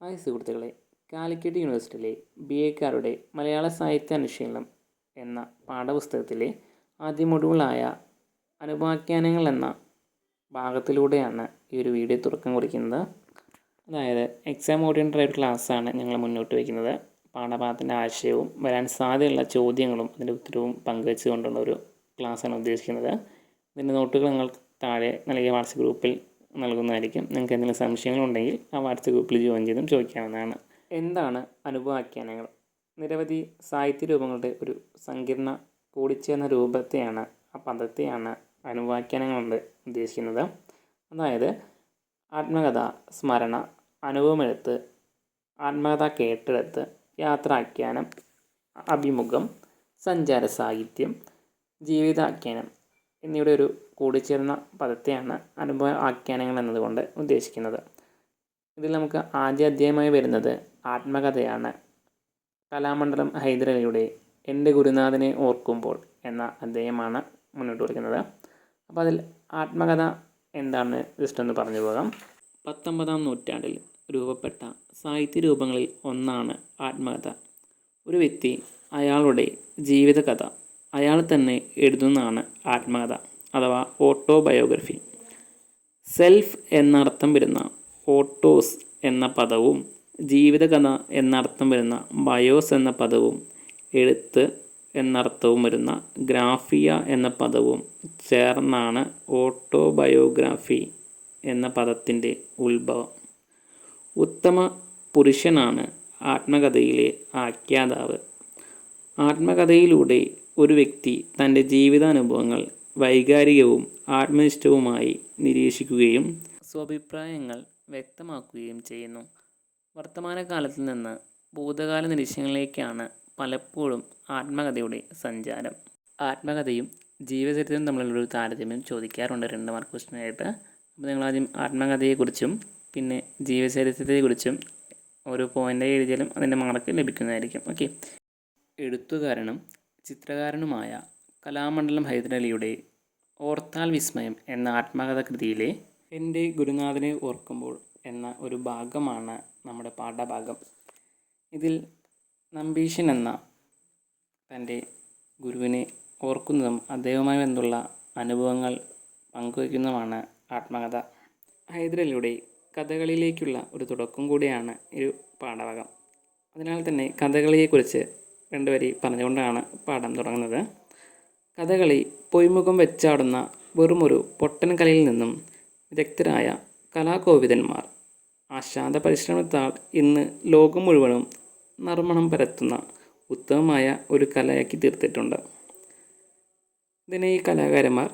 Hi സുഹൃത്തുക്കളെ. കാലിക്കറ്റ് യൂണിവേഴ്സിറ്റിയിലെ B എക്കാരുടെ മലയാള സാഹിത്യ അനുശീലനം എന്ന പാഠപുസ്തകത്തിലെ ആദ്യ മൊഡ്യൂളായ അനുപാഖ്യാനങ്ങൾ എന്ന ഭാഗത്തിലൂടെയാണ് ഈ ഒരു വീഡിയോ തുടക്കം കുറിക്കുന്നത്. അതായത് എക്സാം ഓറിയന്റഡ് ആയിട്ട് ക്ലാസ്സാണ് ഞങ്ങൾ മുന്നോട്ട് വയ്ക്കുന്നത്. പാഠഭാഗത്തിന്റെ ആശയവും വരാൻ സാധ്യതയുള്ള ചോദ്യങ്ങളും അതിന്റെ ഉത്തരവും പങ്കുവെച്ചുകൊണ്ടുള്ള ഒരു ക്ലാസ്സാണ് ഉദ്ദേശിക്കുന്നത്. ഇതിന്റെ നോട്ടുകൾ നിങ്ങൾ താഴെ നൽകിയ വാട്സപ്പ് ഗ്രൂപ്പിൽ നൽകുന്നതായിരിക്കും. നിങ്ങൾക്ക് എന്തെങ്കിലും സംശയങ്ങളുണ്ടെങ്കിൽ ആ വാട്സപ്പ് ഗ്രൂപ്പിൽ ജോയിൻ ചെയ്തും ചോദിക്കാവുന്നതാണ്. എന്താണ് അനുഭവാഖ്യാനങ്ങൾ നിരവധി സാഹിത്യ രൂപങ്ങളുടെ ഒരു സങ്കീർണ കൂടിച്ചേർന്ന രൂപത്തെയാണ് ആ പദത്തെയാണ് അനുഭവാഖ്യാനങ്ങൾ കൊണ്ട് ഉദ്ദേശിക്കുന്നത്. അതായത് ആത്മകഥ സ്മരണ അനുഭവമെഴുത്ത് ആത്മകഥ കേട്ടെടുത്ത് യാത്രാഖ്യാനം അഭിമുഖം സഞ്ചാര സാഹിത്യം ജീവിതാഖ്യാനം എന്നിവയുടെ ഒരു കൂടിച്ചേർന്ന പദത്തെയാണ് അനുഭവ ആഖ്യാനങ്ങൾ എന്നതുകൊണ്ട് ഉദ്ദേശിക്കുന്നത്. ഇതിൽ നമുക്ക് ആദ്യ അധ്യായമായി വരുന്നത് ആത്മകഥയാണ്. കലാമണ്ഡലം ഹൈദരലിയുടെ എന്റെ ഗുരുനാഥനെ ഓർക്കുമ്പോൾ എന്ന അധ്യായമാണ് മുന്നോട്ട് വയ്ക്കുന്നത്. അപ്പോൾ അതിൽ ആത്മകഥ എന്താണ് ജസ്റ്റ് ഒന്ന് പറഞ്ഞു പോകാം. പത്തൊമ്പതാം നൂറ്റാണ്ടിൽ രൂപപ്പെട്ട സാഹിത്യ രൂപങ്ങളിൽ ഒന്നാണ് ആത്മകഥ. ഒരു വ്യക്തി അയാളുടെ ജീവിതകഥ അയാൾ തന്നെ എഴുതുന്നതാണ് ആത്മകഥ അഥവാ ഓട്ടോബയോഗ്രഫി. സെൽഫ് എന്നർത്ഥം വരുന്ന ഓട്ടോസ് എന്ന പദവും ജീവിതകഥ എന്നർത്ഥം വരുന്ന ബയോസ് എന്ന പദവും എഴുത്ത് എന്നർത്ഥവും വരുന്ന ഗ്രാഫിയ എന്ന പദവും ചേർന്നാണ് ഓട്ടോബയോഗ്രാഫി എന്ന പദത്തിന്റെ ഉത്ഭവം. ഉത്തമ പുരുഷനാണ് ആത്മകഥയിലെ ആഖ്യാതാവ്. ആത്മകഥയിലൂടെ ഒരു വ്യക്തി തന്റെ ജീവിതാനുഭവങ്ങൾ വൈകാരികവും ആത്മനിഷ്ഠവുമായി നിരീക്ഷിക്കുകയും സ്വഭിപ്രായങ്ങൾ വ്യക്തമാക്കുകയും ചെയ്യുന്നു. വർത്തമാനകാലത്തിൽ നിന്ന് ഭൂതകാല നിരീക്ഷണങ്ങളിലേക്കാണ് പലപ്പോഴും ആത്മകഥയുടെ സഞ്ചാരം. ആത്മകഥയും ജീവചരിത്രവും തമ്മിലുള്ളൊരു താരതമ്യം ചോദിക്കാറുണ്ട്. രണ്ട് മാർക്ക് ക്വസ്റ്റിനായിട്ട് അപ്പോൾ നിങ്ങൾ ആദ്യം ആത്മകഥയെക്കുറിച്ചും പിന്നെ ജീവചരിത്രത്തെക്കുറിച്ചും ഓരോ പോയിന്റായി എഴുതിയാലും അതിന്റെ മാർക്ക് ലഭിക്കുന്നതായിരിക്കും. ഓക്കെ എഴുത്തുകാരനും ചിത്രകാരനുമായ കലാമണ്ഡലം ഹൈദരലിയുടെ ഓർത്താൽ വിസ്മയം എന്ന ആത്മകഥ കൃതിയിലെ എന്റെ ഗുരുനാഥനെ ഓർക്കുമ്പോൾ എന്ന ഒരു ഭാഗമാണ് നമ്മുടെ പാഠഭാഗം. ഇതിൽ നമ്പീഷൻ എന്ന തന്റെ ഗുരുവിനെ ഓർക്കുന്നതും അദ്ദേഹവുമായി ബന്ധമുള്ള അനുഭവങ്ങൾ പങ്കുവയ്ക്കുന്നതുമാണ് ആത്മകഥ. ഹൈദരലിയുടെ കഥകളിലേക്കുള്ള ഒരു തുടക്കം കൂടിയാണ് ഈ പാഠഭാഗം. അതിനാൽ തന്നെ കഥകളിയെക്കുറിച്ച് രണ്ട് വരി പറഞ്ഞുകൊണ്ടാണ് പാഠം തുടങ്ങുന്നത്. കഥകളി പൊയ്മുഖം വെച്ചാടുന്ന വെറുമൊരു പൊട്ടൻ കലയിൽ നിന്നും വിദഗ്ധരായ കലാകോവിതന്മാർ ആശാന്ത പരിശ്രമത്താൽ ഇന്ന് ലോകം മുഴുവനും നർമ്മണം പരത്തുന്ന ഉത്തമമായ ഒരു കലയാക്കി തീർത്തിട്ടുണ്ട്. ഇതിനെ ഈ കലാകാരന്മാർ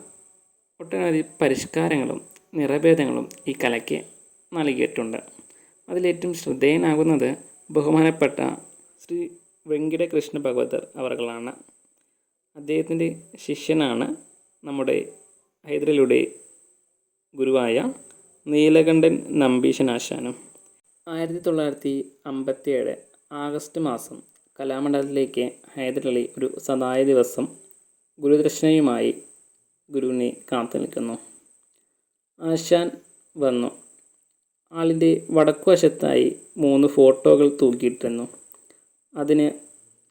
ഒട്ടനവധി പരിഷ്കാരങ്ങളും നിറഭേദങ്ങളും ഈ കലയ്ക്ക് നൽകിയിട്ടുണ്ട്. അതിലേറ്റവും ശ്രദ്ധേയനാകുന്നത് ബഹുമാനപ്പെട്ട ശ്രീ വെങ്കിടകൃഷ്ണ ഭഗവതർ അവർകളാണ് അദ്ദേഹത്തിന്റെ ശിഷ്യനാണ് നമ്മുടെ ഹൈദരലിയുടെ ഗുരുവായ നീലകണ്ഠൻ നമ്പീശനാശാനും. ആയിരത്തി തൊള്ളായിരത്തി അമ്പത്തി ഏഴ് ആഗസ്റ്റ് മാസം കലാമണ്ഡലത്തിലേക്ക് ഹൈദരലി ഒരു സദായ ദിവസം ഗുരുദർശനയുമായി ഗുരുവിനെ കാത്തു നിൽക്കുന്നു. ആശാൻ വന്നു. ആളിന്റെ വടക്കുവശത്തായി മൂന്ന് ഫോട്ടോകൾ തൂക്കിയിട്ടിരുന്നു. അതിന്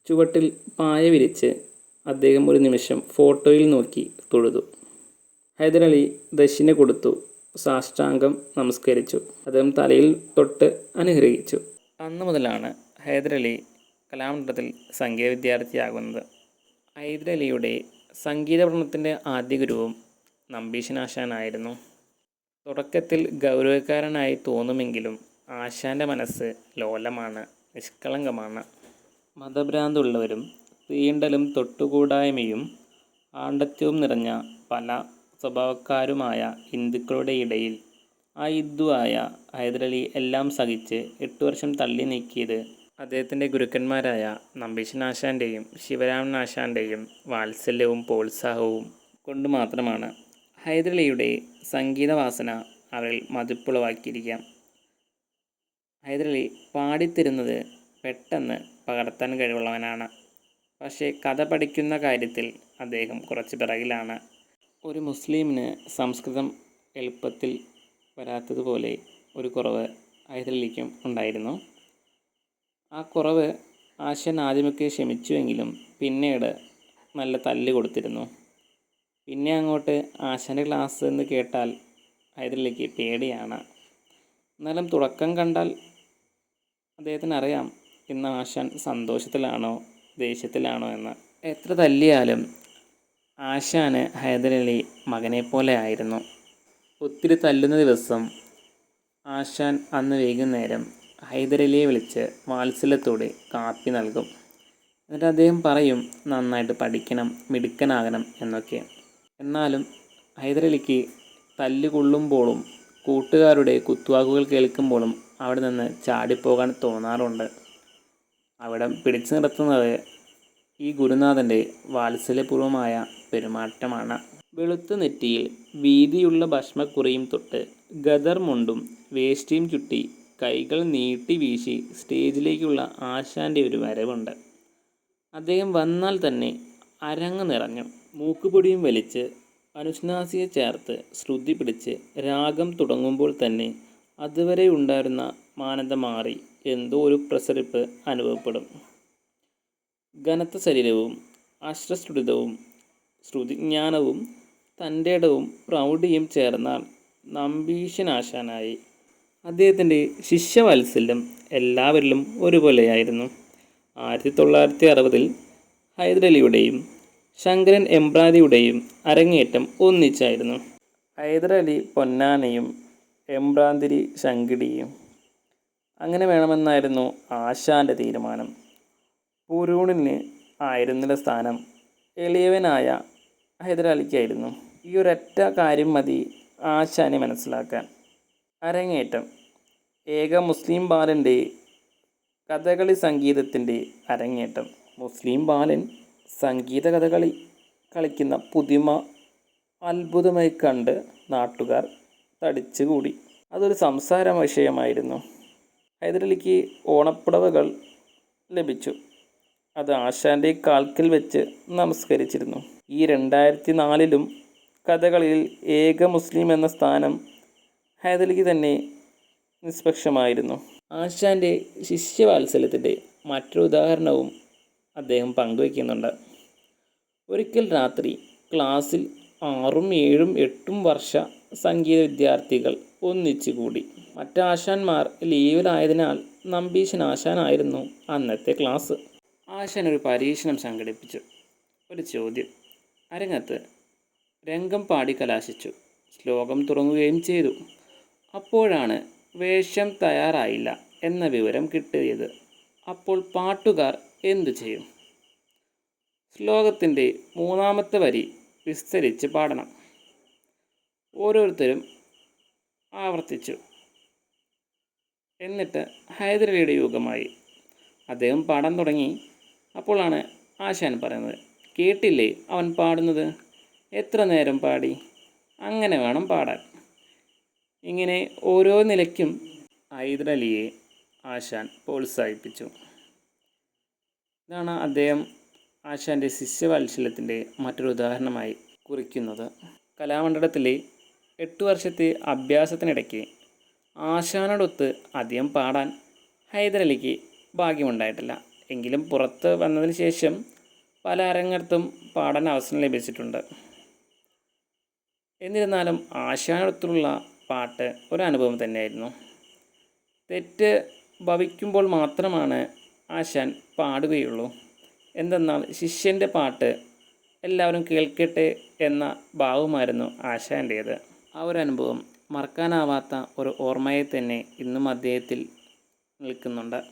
ചുവട്ടിൽ പായ വിരിച്ച് അദ്ദേഹം ഒരു നിമിഷം ഫോട്ടോയിൽ നോക്കി തൊഴുതു. ഹൈദരലി ദക്ഷിണ കൊടുത്തു. സാഷ്ടാംഗം നമസ്കരിച്ചു. അദ്ദേഹം തലയിൽ തൊട്ട് അനുഗ്രഹിച്ചു. അന്ന് മുതലാണ് ഹൈദരലി കലാമണ്ഡലത്തിൽ സംഗീത വിദ്യാർത്ഥിയാകുന്നത്. ഹൈദരലിയുടെ സംഗീത പഠനത്തിന്റെ ആദ്യ ഗുരുവും നമ്പീശനാശാനായിരുന്നു. തുടക്കത്തിൽ ഗൗരവക്കാരനായി തോന്നുമെങ്കിലും ആശാന്റെ മനസ്സ് ലോലമാണ് നിഷ്കളങ്കമാണ്. മതഭ്രാന്തുള്ളവരും തീണ്ടലും തൊട്ടുകൂടായ്മയും ആണ്ടത്യവും നിറഞ്ഞ പല സ്വഭാവക്കാരുമായ ഹിന്ദുക്കളുടെ ഇടയിൽ ആ ഹിന്ദുവായ ഹൈദരലി എല്ലാം സഹിച്ച് എട്ട് വർഷം തള്ളി നീക്കിയത് അദ്ദേഹത്തിന്റെ ഗുരുക്കന്മാരായ നമ്പീശനാശാന്റെയും ശിവരാമനാശാന്റെയും വാത്സല്യവും പ്രോത്സാഹവും കൊണ്ട് മാത്രമാണ് ഹൈദരലിയുടെ സംഗീതവാസന അവരിൽ മതിപ്പുളവാക്കിയിരിക്കാം ഹൈദരലി പാടിത്തരുന്നത് പെട്ടെന്ന് പകർത്താൻ കഴിവുള്ളവനാണ്. പക്ഷേ കഥ പഠിക്കുന്ന കാര്യത്തിൽ അദ്ദേഹം കുറച്ച് പിറകിലാണ്. ഒരു മുസ്ലിമിന് സംസ്കൃതം എളുപ്പത്തിൽ വരാത്തതുപോലെ ഒരു കുറവ് ഹൈദരലിക്കും ഉണ്ടായിരുന്നു. ആ കുറവ് ആശൻ ആദ്യമൊക്കെ ക്ഷമിച്ചുവെങ്കിലും പിന്നീട് നല്ല തല്ല് കൊടുത്തിരുന്നു. പിന്നെ അങ്ങോട്ട് ആശാന്റെ ക്ലാസ് എന്ന് കേട്ടാൽ ഹൈദരലിക്ക് പേടിയാണ്. എന്നാലും തുടക്കം കണ്ടാൽ അദ്ദേഹത്തിന് അറിയാം ഇന്ന് ആശാൻ സന്തോഷത്തിലാണോ ദേഷ്യത്തിലാണോ എന്ന് എത്ര തല്ലിയാലും ആശാന് ഹൈദരലി മകനെ പോലെ ആയിരുന്നു. ഒത്തിരി തല്ലുന്ന ദിവസം ആശാൻ അന്ന് വൈകുന്നേരം ഹൈദരലിയെ വിളിച്ച് വാത്സല്യത്തോടെ കാപ്പി നൽകും. എന്നിട്ട് അദ്ദേഹം പറയും നന്നായിട്ട് പഠിക്കണം മിടുക്കനാകണം എന്നൊക്കെ. എന്നാലും ഹൈദരലിക്ക് തല്ല് കൊള്ളുമ്പോഴും കൂട്ടുകാരുടെ കുത്തുവാക്കുകൾ കേൾക്കുമ്പോഴും അവിടെ നിന്ന് ചാടിപ്പോകാൻ തോന്നാറുണ്ട്. അവിടെ പിടിച്ചു നിർത്തുന്നത് ഈ ഗുരുനാഥന്റെ വാത്സല്യപൂർവമായ പെരുമാറ്റമാണ്. വെളുത്ത നെറ്റിയിൽ വീതിയുള്ള ഭസ്മക്കുറിയും തൊട്ട് ഗദർ മുണ്ടും വേഷ്ടിയും ചുട്ടി കൈകൾ നീട്ടി വീശി സ്റ്റേജിലേക്കുള്ള ആശാന്റെ ഒരു വരവുണ്ട്. അദ്ദേഹം വന്നാൽ തന്നെ അരങ്ങ് നിറഞ്ഞു. മൂക്കുപൊടിയും വലിച്ച് അനുശ്നാസിയെ ചേർത്ത് ശ്രുതി പിടിച്ച് രാഗം തുടങ്ങുമ്പോൾ തന്നെ അതുവരെ ഉണ്ടായിരുന്ന മാനത മാറി എന്തോ ഒരു പ്രസരിപ്പ് അനുഭവപ്പെടും. ഘനത്ത ശരീരവും അശ്രസ്ഫുടിതവും ശ്രുതിജ്ഞാനവും തന്റെ ഇടവും പ്രൗഢിയും ചേർന്ന നമ്പീശനാശാനായി. അദ്ദേഹത്തിന്റെ ശിഷ്യവാത്സല്യം എല്ലാവരിലും ഒരുപോലെയായിരുന്നു. ആയിരത്തി തൊള്ളായിരത്തി അറുപതിൽ ഹൈദരലിയുടെയും ശങ്കരൻ എംബ്രാന്തിയുടെയും അരങ്ങേറ്റം ഒന്നിച്ചായിരുന്നു. ഹൈദരലി പൊന്നാനയും എംബ്രാന്തിരി ശങ്കിടിയും അങ്ങനെ വേണമെന്നായിരുന്നു ആശാന്റെ തീരുമാനം. പുരൂണിന് ആയിരുന്നില്ല സ്ഥാനം. എളിയവനായ ഹൈദരാലിക്കായിരുന്നു ഈ ഒരൊറ്റ കാര്യം മതി ആശാനെ മനസ്സിലാക്കാൻ. അരങ്ങേറ്റം. ഏക മുസ്ലിം ബാലന്റെ കഥകളി സംഗീതത്തിന്റെ അരങ്ങേറ്റം. മുസ്ലിം ബാലൻ സംഗീത കഥകളി കളിക്കുന്ന പുതിമ അത്ഭുതമായി കണ്ട് നാട്ടുകാർ തടിച്ചുകൂടി. അതൊരു സംസാര വിഷയമായിരുന്നു. ഹൈദരലിക്ക് ഓണപ്പുടവകൾ ലഭിച്ചു. അത് ആശാന്റെ കാൽക്കൽ വെച്ച് നമസ്കരിച്ചിരുന്നു. ഈ രണ്ടായിരത്തി നാലിലും കഥകളിൽ ഏക മുസ്ലിം എന്ന സ്ഥാനം ഹൈദരലിക്ക് തന്നെ നിഷ്പക്ഷമായിരുന്നു. ആശാന്റെ ശിഷ്യവാത്സല്യത്തിന്റെ മറ്റൊരു ഉദാഹരണവും അദ്ദേഹം പങ്കുവയ്ക്കുന്നുണ്ട്. ഒരിക്കൽ രാത്രി ക്ലാസ്സിൽ ആറും ഏഴും എട്ടും വർഷ സംഗീത വിദ്യാർത്ഥികൾ ഒന്നിച്ചു കൂടി മറ്റാശാന്മാർ ലീവിലായതിനാൽ നമ്പീശൻ ആശാനായിരുന്നു അന്നത്തെ ക്ലാസ്. ആശാൻ ഒരു പരീക്ഷണം സംഘടിപ്പിച്ചു. ഒരു ചോദ്യം. അരങ്ങത്ത് രംഗം പാടി കലാശിച്ചു. ശ്ലോകം തുടങ്ങുകയും ചെയ്തു. അപ്പോഴാണ് വേഷം തയ്യാറായില്ല എന്ന വിവരം കിട്ടിയത്. അപ്പോൾ പാട്ടുകാർ എന്തു ചെയ്യും? ശ്ലോകത്തിന്റെ മൂന്നാമത്തെ വരി വിസ്തരിച്ച് പാടണം. ഓരോരുത്തരും ആവർത്തിച്ചു. എന്നിട്ട് ഹൈദരലിയുടെ യുഗമായി. അദ്ദേഹം പാടാൻ തുടങ്ങി. അപ്പോഴാണ് ആശാൻ പറയുന്നത് കേട്ടില്ലേ അവൻ പാടുന്നത്? എത്ര നേരം പാടി? അങ്ങനെ വേണം പാടാൻ. ഇങ്ങനെ ഓരോ നിലയ്ക്കും ഹൈദരലിയെ ആശാൻ പ്രോത്സാഹിപ്പിച്ചു. ഇതാണ് അദ്ദേഹം ആശാന്റെ ശിഷ്യവാത്സല്യത്തിന്റെ മറ്റൊരു ഉദാഹരണമായി കുറിക്കുന്നത്. കലാമണ്ഡലത്തിലെ എട്ട് വർഷത്തെ അഭ്യാസത്തിനിടയ്ക്ക് ആശാനോടൊത്ത് അധികം പാടാൻ ഹൈദരലിക്ക് ഭാഗ്യമുണ്ടായിട്ടില്ല. എങ്കിലും പുറത്ത് വന്നതിന് ശേഷം പല അരങ്ങത്തും പാടാൻ അവസരം ലഭിച്ചിട്ടുണ്ട്. എന്നിരുന്നാലും ആശാനോടൊത്തുള്ള പാട്ട് ഒരു അനുഭവം തന്നെയായിരുന്നു. തെറ്റ് ഭവിക്കുമ്പോൾ മാത്രമാണ് ആശാൻ പാടുകയുള്ളൂ. എന്തെന്നാൽ ശിഷ്യന്റെ പാട്ട് എല്ലാവരും കേൾക്കട്ടെ എന്ന ഭാവമായിരുന്നു ആശാന്റേത് ആ ഒരു അനുഭവം മറക്കാനാവാത്ത ഒരു ഓർമ്മയെ തന്നെ ഇന്നും അദ്ദേഹത്തിൽ നിൽക്കുന്നുണ്ട്.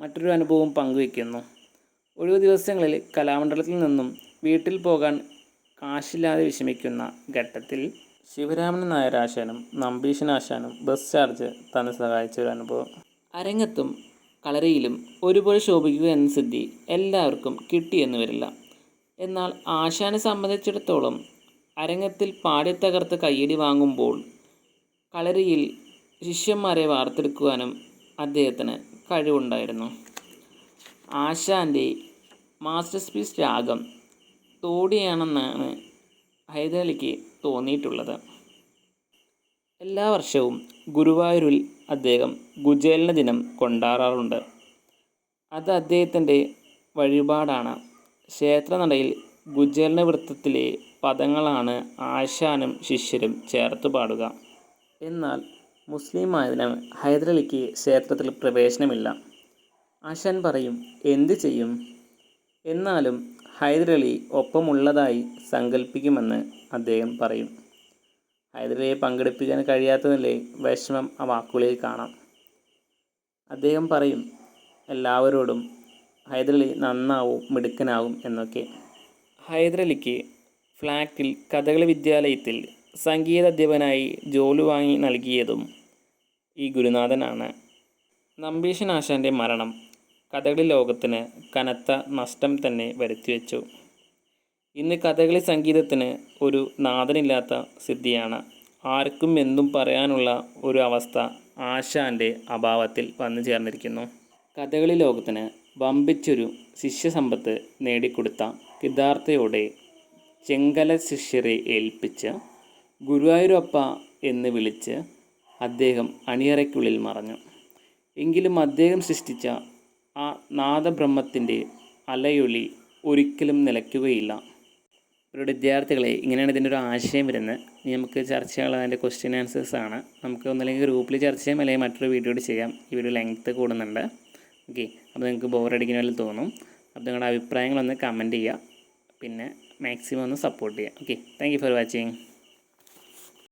മറ്റൊരു അനുഭവം പങ്കുവയ്ക്കുന്നു. ഒഴിവു ദിവസങ്ങളിൽ കലാമണ്ഡലത്തിൽ നിന്നും വീട്ടിൽ പോകാൻ കാശില്ലാതെ വിഷമിക്കുന്ന ഘട്ടത്തിൽ ശിവരാമൻ നായരാശാനും നമ്പീശനാശാനും ബസ് ചാർജ് തന്നെ സഹായിച്ച ഒരു അനുഭവം. അരങ്ങത്തും കളരിയിലും ഒരുപോലെ ശോഭിക്കുക എന്ന സിദ്ധി എല്ലാവർക്കും കിട്ടിയെന്ന് വരില്ല. എന്നാൽ ആശാനെ സംബന്ധിച്ചിടത്തോളം അരങ്ങത്തിൽ പാടി തകർത്ത് കയ്യടി വാങ്ങുമ്പോൾ കളരിയിൽ ശിഷ്യന്മാരെ വാർത്തെടുക്കുവാനും അദ്ദേഹത്തിന് കഴിവുണ്ടായിരുന്നു. ആശാന്റെ മാസ്റ്റർ പീസ് രാഗം തോടിയാണെന്നാണ് ഹൈദരലിക്ക് തോന്നിയിട്ടുള്ളത്. എല്ലാ വർഷവും ഗുരുവായൂരിൽ അദ്ദേഹം ഗുജേലിന ദിനം കൊണ്ടാടാറുണ്ട് അത് അദ്ദേഹത്തിന്റെ വഴിപാടാണ്. ക്ഷേത്രനടയിൽ ഗുചേലന വൃത്തത്തിലെ പദങ്ങളാണ് ആശാനും ശിഷ്യരും ചേർത്ത് പാടുക. എന്നാൽ മുസ്ലിം ആയതിനാൽ ഹൈദരലിക്ക് ക്ഷേത്രത്തിൽ പ്രവേശനമില്ല. ആശാൻ പറയും എന്ത് ചെയ്യും? എന്നാലും ഹൈദരലി ഒപ്പമുള്ളതായി സങ്കല്പിക്കുമെന്ന് അദ്ദേഹം പറയും. ഹൈദരലിയെ പങ്കെടുപ്പിക്കാൻ കഴിയാത്തതിലെ വിഷമം ആ വാക്കുകളിൽ കാണാം. അദ്ദേഹം പറയും എല്ലാവരോടും ഹൈദരലി നന്നാവും മിടുക്കനാവും എന്നൊക്കെ. ഹൈദരലിക്ക് ഫ്ലാറ്റിൽ കഥകളി വിദ്യാലയത്തിൽ സംഗീത അധ്യാപനായി ജോലി വാങ്ങി നൽകിയതും ഈ ഗുരുനാഥനാണ്. നമ്പീശനാശാന്റെ മരണം കഥകളി ലോകത്തിന് കനത്ത നഷ്ടം തന്നെ വരുത്തിവെച്ചു. ഇന്ന് കഥകളി സംഗീതത്തിന് ഒരു നാഥനില്ലാത്ത സ്ഥിതിയാണ് ആർക്കും എന്തും പറയാനുള്ള ഒരു അവസ്ഥ ആശാന്റെ അഭാവത്തിൽ വന്നു ചേർന്നിരിക്കുന്നു. കഥകളി ലോകത്തിന് വമ്പിച്ചൊരു ശിഷ്യസമ്പത്ത് നേടിക്കൊടുത്ത കിതാർത്ഥയോടെ ചെങ്കല ശിഷ്യരെ ഏൽപ്പിച്ച് ഗുരുവായൂരപ്പ എന്ന് വിളിച്ച് അദ്ദേഹം അണിയറയ്ക്കുള്ളിൽ മറഞ്ഞു. എങ്കിലും അദ്ദേഹം സൃഷ്ടിച്ച ആ നാദബ്രഹ്മത്തിന്റെ അലയൊളി ഒരിക്കലും നിലയ്ക്കുകയില്ല. ഒരു വിദ്യാർത്ഥികളെ ഇങ്ങനെയാണ് ഇതിന്റെ ഒരു ആശയം വരുന്നത്. ഇനി നമുക്ക് ചർച്ച ചെയ്യാനുള്ള അതിന്റെ ക്വസ്റ്റ്യൻ ആൻസേഴ്സ് ആണ്. നമുക്ക് ഒന്നല്ലെങ്കിൽ ഗ്രൂപ്പിൽ ചർച്ച ചെയ്യാം അല്ലെങ്കിൽ മറ്റൊരു വീഡിയോ ചെയ്യാം. ഈ വീഡിയോ ലെങ്ത്ത് കൂടുന്നുണ്ട്. ഓക്കെ അപ്പോൾ നിങ്ങൾക്ക് ബോറടിക്കുന്ന പോലെ തോന്നും. അപ്പോൾ നിങ്ങളുടെ അഭിപ്രായങ്ങളൊന്ന് കമന്റ് ചെയ്യുക. പിന്നെ മാക്സിമം ഒന്ന് സപ്പോർട്ട് ചെയ്യുക. Okay thank for watching